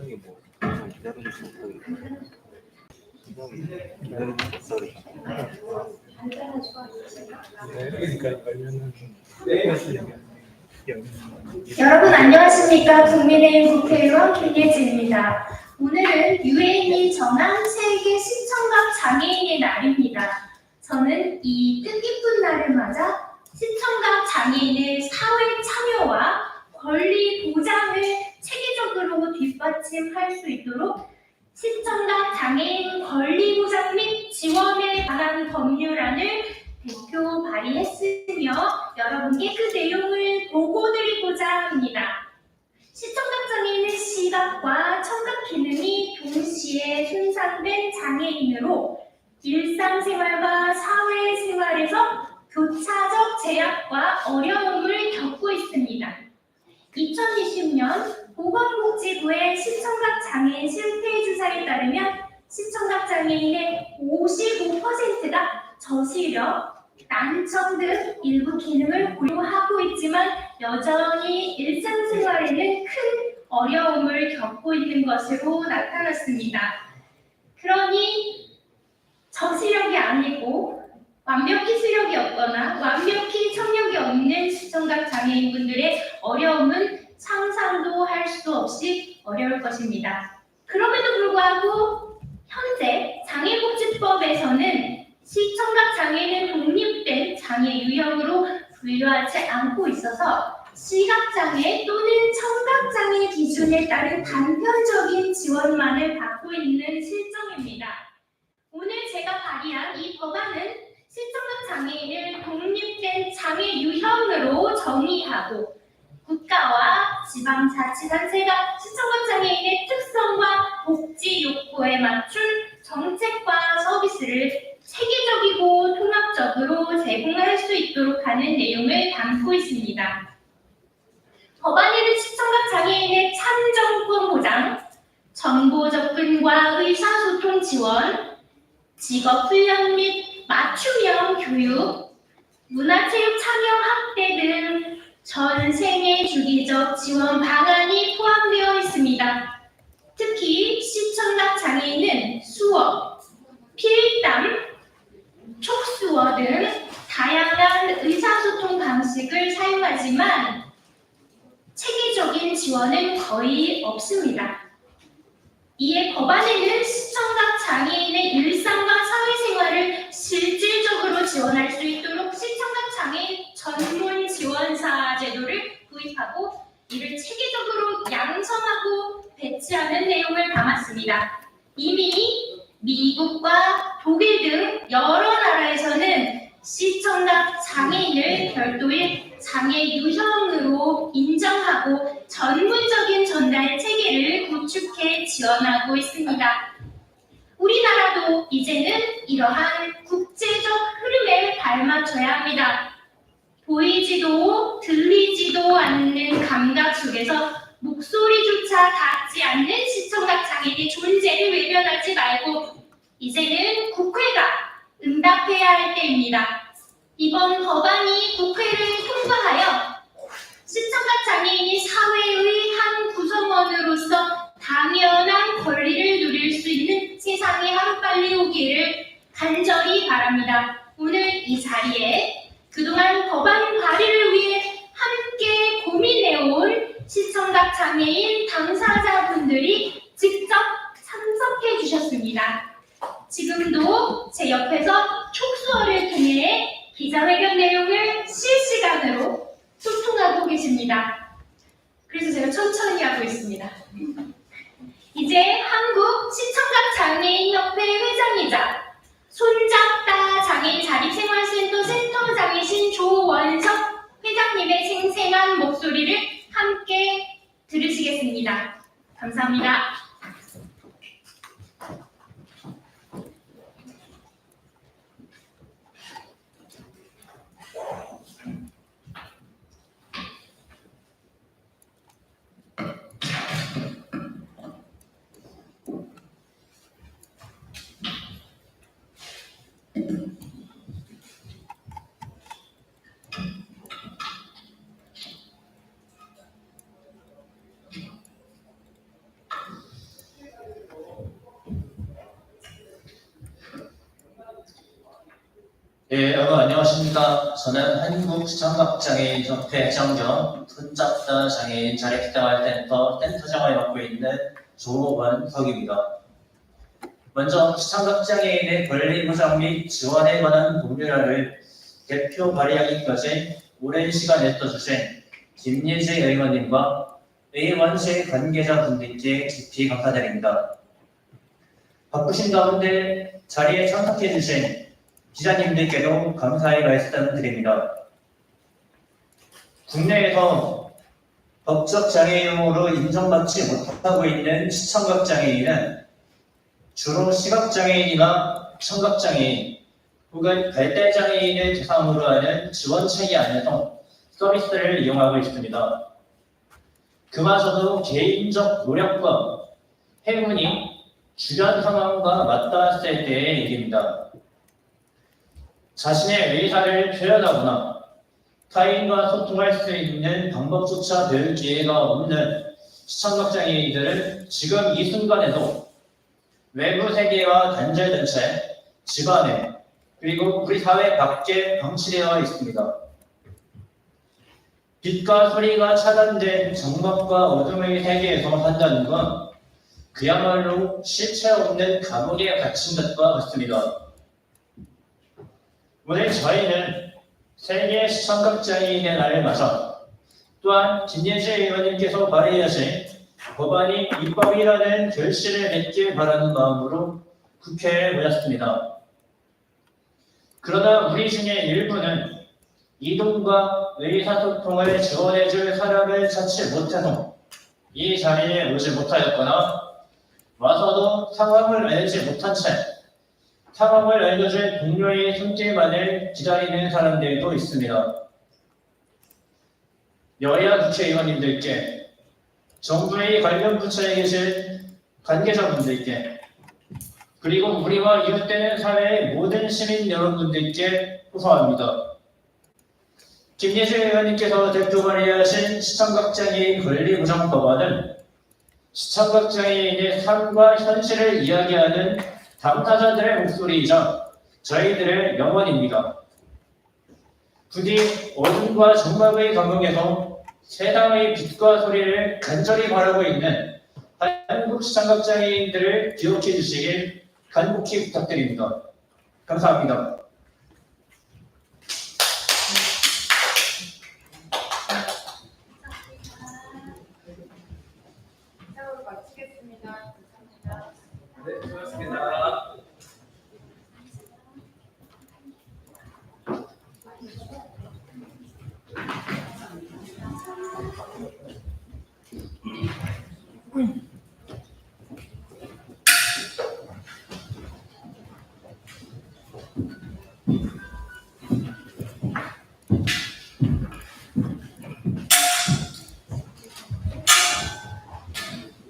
시장이 뭐좀 기다려줄 수 없다 그랬거든. 시장이 기다려줄 수 없다 그랬거든. 그러니까 여러분 안녕하십니까 국민의힘 국회의원 김예지입니다. 오늘은 유엔이 정한 세계 시청각 장애인의 날입니다. 저는 이 뜻깊은 날을 맞아 시청각 장애인의 사회 참여와 권리 보장을 체계적으로 뒷받침할 수 있도록 시청각 장애인 권리 보장 및 지원에 관한 법률안을 대표 발의했으며 여러분께 그 내용을 보고드리고자 합니다. 시청각 장애인은 시각과 청각 기능이 동시에 손상된 장애인으로 일상생활과 사회생활에서 교차적 제약과 어려움을 겪고 있습니다. 2020년 보건복지부의 시청각 장애인 실태 조사에 따르면 시청각 장애인의 55%가 저시력, 난청 등 일부 기능을 고려하고 있지만 여전히 일상생활에는 큰 어려움을 겪고 있는 것으로 나타났습니다. 그러니 저시력이 아니고 완벽히 시력이 없거나 완벽히 청력이 없는 시청각 장애인분들의 어려움은 상상도 할 수 없이 어려울 것입니다. 그럼에도 불구하고 현재 장애복지법에서는 시청각 장애는 독립된 장애 유형으로 분류하지 않고 있어서 시각장애 또는 청각장애 기준에 따른 단편적인 지원만을 받고 있는 실정입니다. 오늘 제가 발의한 이 법안은 시청각 장애인을 독립된 장애 유형으로 정의하고 국가와 지방자치단체가 시청각 장애인의 특성과 복지 욕구에 맞춘 정책과 서비스를 체계적이고 통합적으로 제공할 수 있도록 하는 내용을 담고 있습니다. 법안에는 시청각 장애인의 참정권 보장, 정보 접근과 의사소통 지원, 직업 훈련 및 맞춤형 교육, 문화체육 참여 확대 등 전 생애 주기적 지원 방안이 포함되어 있습니다. 특히 시청각 장애인은 수어, 필담, 촉수어 등 다양한 의사소통 방식을 사용하지만 체계적인 지원은 거의 없습니다. 이에 법안에는 시청각 장애인의 일상과 사회생활을 실질적으로 지원할 수 있도록 시청각 장애인 전문 지원사 도입하고 이를 체계적으로 양성하고 배치하는 내용을 담았습니다. 이미 미국과 독일 등 여러 나라에서는 시청각 장애인을 별도의 장애 유형으로 인정하고 전문적인 전달 체계를 구축해 지원하고 있습니다. 우리나라도 이제는 이러한 국제적 흐름에 발맞춰야 합니다. 보이지도 들리지도 않는 감각 속에서 목소리조차 닿지 않는 시청각 장애인의 존재를 외면하지 말고 이제는 국회가 응답해야 할 때입니다. 이번 법안이 국회를 통과하여 시청각 장애인이 사회의 한 구성원으로서 당연한 권리를 누릴 수 있는 세상이 하루빨리 오기를 간절히 바랍니다. 오늘 이 자리에 그동안 법안 발의를 위해 함께 고민해온 장애인 당사자분들이 직접 참석해 주셨습니다. 지금도 제 옆에서 촉수어를 통해 기자회견 내용을 실시간으로 소통하고 계십니다. 그래서 제가 천천히 하고 있습니다. 이제 한국 시청각 장애인 협회 회장이자 손잡다 장애인 자립생활센터 센터장이신 조원석 회장님의 생생한 목소리를 함께 들으시겠습니다. 감사합니다. 예, 여러분 안녕하십니까. 저는 한국시청각장애인협회 장경 손잡다 장애인 자립생활센터 센터장을 맡고 있는 조원석입니다. 먼저 시청각장애인의 권리 보장 및 지원에 관한 법률안을 대표 발의하기까지 오랜 시간 애써주신 김예재 의원님과 의원실 관계자분들께 깊이 감사드립니다. 바쁘신 가운데 자리에 참석해주신 기자님들께도 감사의 말씀 드립니다. 국내에서 법적 장애인으로 인정받지 못하고 있는 시청각 장애인은 주로 시각 장애인이나 청각 장애인 혹은 발달 장애인을 대상으로 하는 지원 체계 안에서 서비스를 이용하고 있습니다. 그마저도 개인적 노력과 행운이 주변 상황과 맞닿았을 때의 일입니다. 자신의 의사를 표현하거나 타인과 소통할 수 있는 방법조차 배울 기회가 없는 시청각 장애인 들은 지금 이 순간에도 외부 세계와 단절된 채 집안에 그리고 우리 사회 밖에 방치되어 있습니다. 빛과 소리가 차단된 정막과 어둠의 세계에서 산다는 건 그야말로 실체 없는 감옥에 갇힌 것과 같습니다. 오늘 저희는 세계 시청각장애인의 날을 맞아 또한 김예재 의원님께서 발의하신 법안이 입법이라는 결실을 맺길 바라는 마음으로 국회에 모였습니다. 그러나 우리 중에 일부는 이동과 의사소통을 지원해줄 사람을 찾지 못해서 이 자리에 오지 못하였거나 와서도 상황을 알지 못한 채 상황을 알려줄 동료의 손길만을 기다리는 사람들도 있습니다. 여야 국회의원님들께 정부의 관련 부처에 계신 관계자분들께 그리고 우리와 이웃되는 사회의 모든 시민 여러분들께 호소합니다. 김예수 의원님께서 대표 발의하신 시청각장애인 권리 보장 법안은 시청각장애인의 삶과 현실을 이야기하는 당사자들의 목소리이자 저희들의 영혼입니다. 부디 어둠과 정막의 감흥에서 세상의 빛과 소리를 간절히 바라고 있는 한국 시청각장애인들을 기억해 주시길 간곡히 부탁드립니다. 감사합니다. 마치겠습니다. 네, 수고하셨습니다.